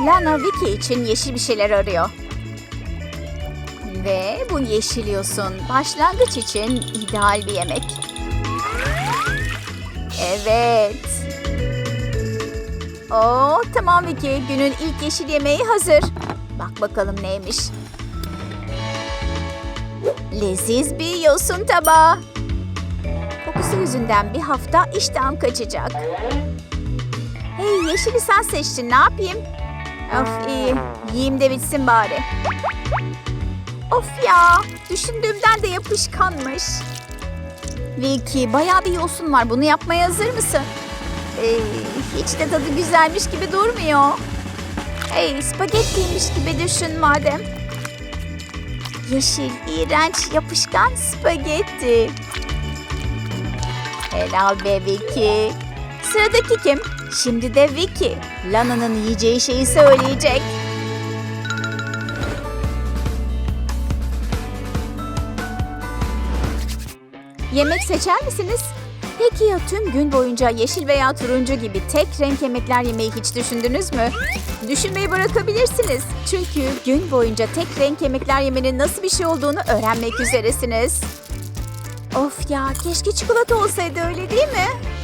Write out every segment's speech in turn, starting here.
Lana Vicky için yeşil bir şeyler arıyor. Ve bu yeşil yosun başlangıç için ideal bir yemek. Evet. Oo, tamam Vicky. Günün ilk yeşil yemeği hazır. Bak bakalım neymiş. Leziz bir yosun tabağı. Kokusu yüzünden bir hafta iştahım kaçacak. Hey yeşili sen seçtin ne yapayım? Of iyi. Yiyeyim de bitsin bari. Of ya. Düşündüğümden de yapışkanmış. Vicky bayağı bir yosun var. Bunu yapmaya hazır mısın? Ee, hiç de tadı güzelmiş gibi durmuyor. Hey spagettiymiş gibi düşün madem. Yeşil, iğrenç, yapışkan spagetti. Helal be Vicky. Sıradaki kim? Şimdi de Vicky. Lana'nın yiyeceği şeyi söyleyecek. Yemek seçer misiniz? Peki ya tüm gün boyunca yeşil veya turuncu gibi tek renk yemekler yemeyi hiç düşündünüz mü? Düşünmeyi bırakabilirsiniz. Çünkü gün boyunca tek renk yemekler yemenin nasıl bir şey olduğunu öğrenmek üzeresiniz. Of ya keşke çikolata olsaydı öyle değil mi?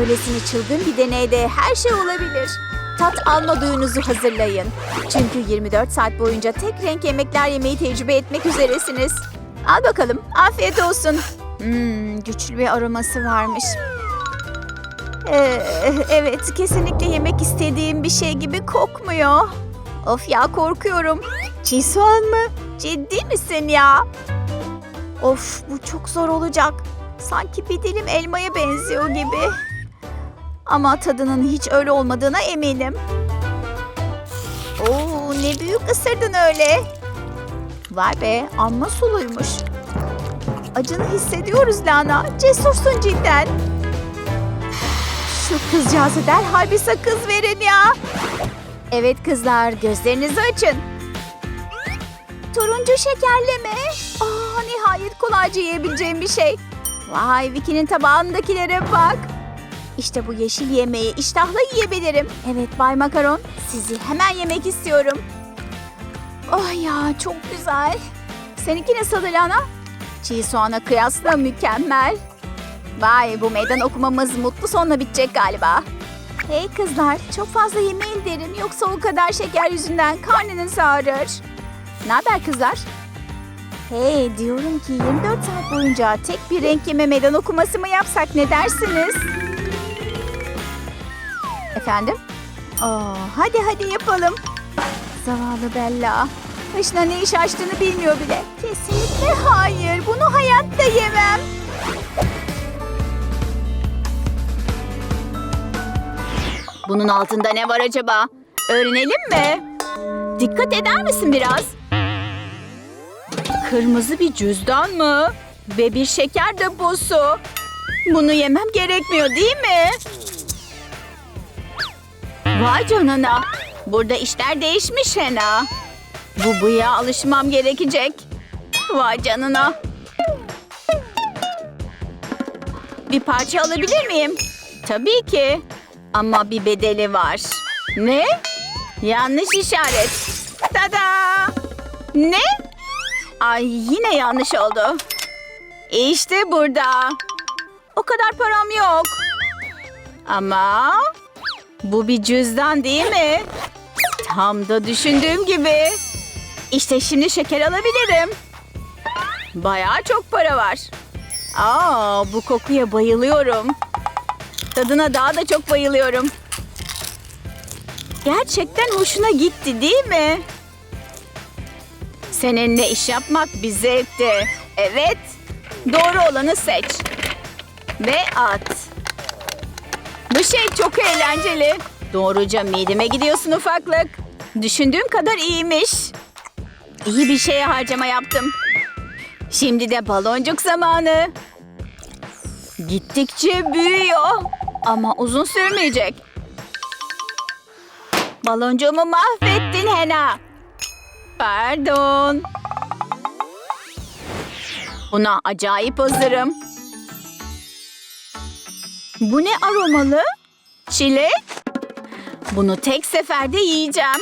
Öylesine çılgın bir deneyde her şey olabilir. Tat alma duyunuzu hazırlayın. Çünkü 24 saat boyunca tek renk yemekler yemeyi tecrübe etmek üzeresiniz. Al bakalım. Afiyet olsun. Hmm, güçlü bir aroması varmış. Ee, evet, kesinlikle yemek istediğim bir şey gibi kokmuyor. Of ya korkuyorum. Çiğ soğan mı? Ciddi misin ya? Of bu çok zor olacak. Sanki bir dilim elmaya benziyor gibi. Ama tadının hiç öyle olmadığına eminim. Oo ne büyük ısırdın öyle. Vay be amma suluymuş. Acını hissediyoruz Lana. Cesursun cidden. Şu kızcağıza derhal bir sakız verin ya. Evet kızlar gözlerinizi açın. Turuncu şekerleme. Aa, nihayet kolayca yiyebileceğim bir şey. Vay Vicky'nin tabağındakilere bak. İşte bu yeşil yemeği iştahla yiyebilirim. Evet Bay Makaron, sizi hemen yemek istiyorum. Oh ya çok güzel. Seninki nasıl Lana? Çiğ soğana kıyasla mükemmel. Vay bu meydan okumamız mutlu sonla bitecek galiba. Hey kızlar çok fazla yemeyin derim yoksa o kadar şeker yüzünden karnınız ağrır. Ne haber kızlar? Hey diyorum ki 24 saat boyunca tek bir renk yeme meydan okuması mı yapsak ne dersiniz? Efendim? Aa, hadi hadi yapalım. Zavallı Bella. Başına ne iş açtığını bilmiyor bile. Kesinlikle hayır. Bunu hayatta yemem. Bunun altında ne var acaba? Öğrenelim mi? Dikkat eder misin biraz? Kırmızı bir cüzdan mı? Ve bir şeker deposu. Bunu yemem gerekmiyor değil mi? Vay canına. Burada işler değişmiş Hena. Bu bıyığa alışmam gerekecek. Vay canına. Bir parça alabilir miyim? Tabii ki. Ama bir bedeli var. Ne? Yanlış işaret. Tada! Ne? Ay yine yanlış oldu. İşte burada. O kadar param yok. Ama bu bir cüzdan değil mi? Tam da düşündüğüm gibi. İşte şimdi şeker alabilirim. Bayağı çok para var. Aa, bu kokuya bayılıyorum. Tadına daha da çok bayılıyorum. Gerçekten hoşuna gitti değil mi? Seninle iş yapmak bir zevkti. Evet. Doğru olanı seç. Ve at. Bu şey çok eğlenceli. Doğruca mideme gidiyorsun ufaklık. Düşündüğüm kadar iyiymiş. İyi bir şeye harcama yaptım. Şimdi de baloncuk zamanı. Gittikçe büyüyor. Ama uzun sürmeyecek. Baloncuğumu mahvettin Hena. Pardon. Buna acayip hazırım. Bu ne aromalı? Çilek? Bunu tek seferde yiyeceğim.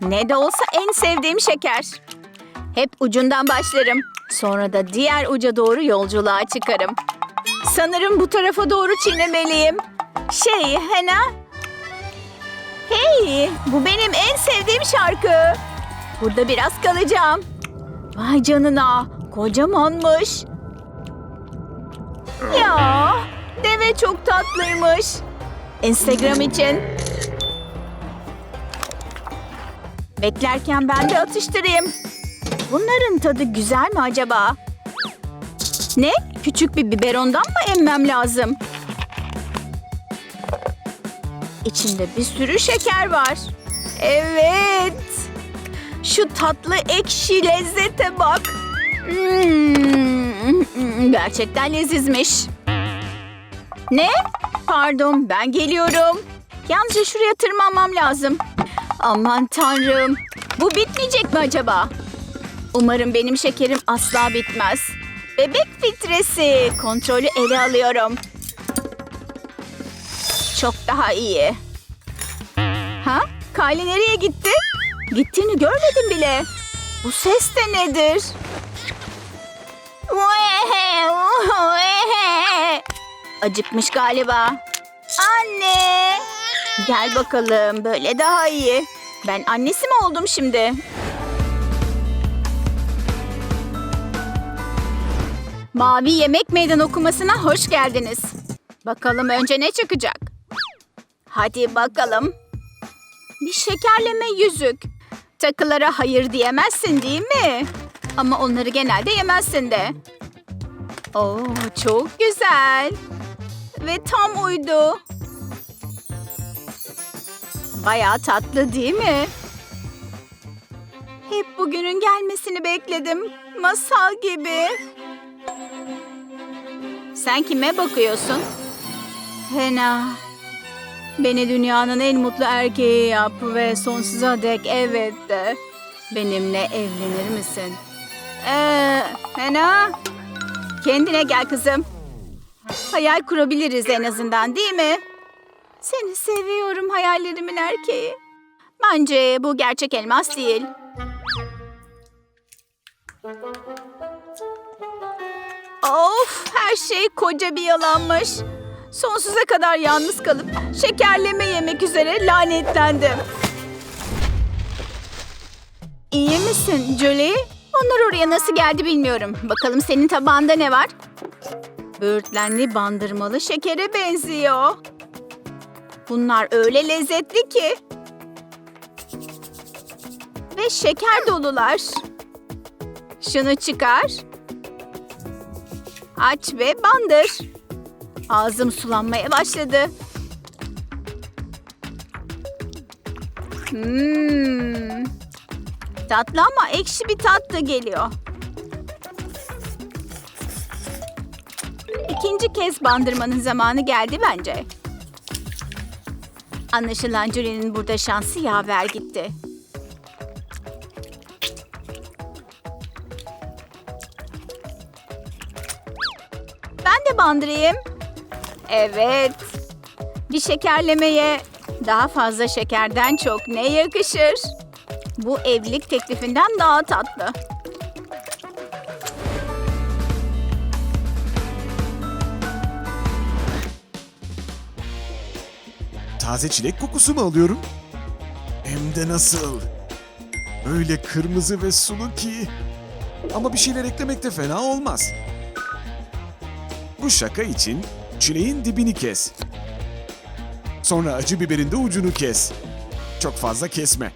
Ne de olsa en sevdiğim şeker. Hep ucundan başlarım. Sonra da diğer uca doğru yolculuğa çıkarım. Sanırım bu tarafa doğru çiğnemeliyim. Şey, Hena. Hey, bu benim en sevdiğim şarkı. Burada biraz kalacağım. Vay canına, kocamanmış. Ya, deve çok tatlıymış. Instagram için. Beklerken ben de atıştırayım. Bunların tadı güzel mi acaba? Ne? Küçük bir biberondan mı emmem lazım? İçinde bir sürü şeker var. Evet. Şu tatlı ekşi lezzete bak. Hmm, gerçekten lezizmiş. Ne? Pardon ben geliyorum. Yalnızca şuraya tırmanmam lazım. Aman tanrım. Bu bitmeyecek mi acaba? Umarım benim şekerim asla bitmez. Bebek filtresi. Kontrolü ele alıyorum. Çok daha iyi. Ha? Kylie nereye gitti? Gittiğini görmedim bile. Bu ses de nedir? Acıkmış galiba. Anne! Gel bakalım. Böyle daha iyi. Ben annesi mi oldum şimdi? Mavi Yemek Meydan okumasına hoş geldiniz. Bakalım önce ne çıkacak? Hadi bakalım. Bir şekerleme yüzük. Takılara hayır diyemezsin değil mi? Ama onları genelde yemezsin de. Oo, çok güzel. Ve tam uydu. Bayağı tatlı değil mi? Hep bugünün gelmesini bekledim. Masal gibi. Sen kime bakıyorsun? Hena. Beni dünyanın en mutlu erkeği yap ve sonsuza dek evet de. Benimle evlenir misin? Ee, Hena. Kendine gel kızım. Hayal kurabiliriz en azından değil mi? Seni seviyorum hayallerimin erkeği. Bence bu gerçek elmas değil. Of her şey koca bir yalanmış. Sonsuza kadar yalnız kalıp şekerleme yemek üzere lanetlendim. İyi misin Julie? Onlar oraya nasıl geldi bilmiyorum. Bakalım senin tabağında ne var? Böğürtlenli bandırmalı şekere benziyor. Bunlar öyle lezzetli ki. Ve şeker dolular. Şunu çıkar. Aç ve bandır. Ağzım sulanmaya başladı. Hmm. Tatlı ama ekşi bir tat da geliyor. İkinci kez bandırmanın zamanı geldi bence. Anlaşılan Julie'nin burada şansı yaver gitti. Ben de bandırayım. Evet. Bir şekerlemeye daha fazla şekerden çok ne yakışır? Bu evlilik teklifinden daha tatlı. Taze çilek kokusu mu alıyorum? Hem de nasıl? Öyle kırmızı ve sulu ki. Ama bir şeyler eklemek de fena olmaz. Bu şaka için çileğin dibini kes. Sonra acı biberin de ucunu kes. Çok fazla kesme.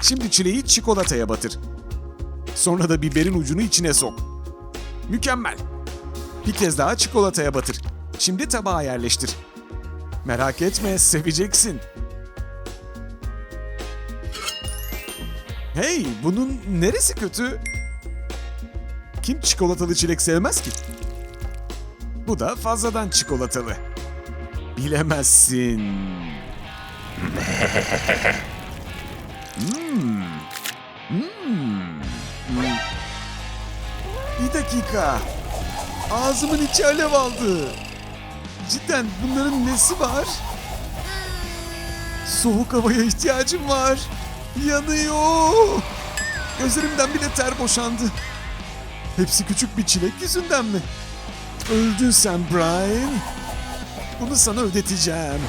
Şimdi çileği çikolataya batır. Sonra da biberin ucunu içine sok. Mükemmel. Bir kez daha çikolataya batır. Şimdi tabağa yerleştir. Merak etme, seveceksin. Hey, bunun neresi kötü? Kim çikolatalı çilek sevmez ki? Bu da fazladan çikolatalı. Bilemezsin. Hmm. Hmm. Bir dakika. Ağzımın içi alev aldı. Cidden bunların nesi var? Soğuk havaya ihtiyacım var. Yanıyor. Gözlerimden bile ter boşandı. Hepsi küçük bir çilek yüzünden mi? Öldün sen Brian. Bunu sana ödeteceğim.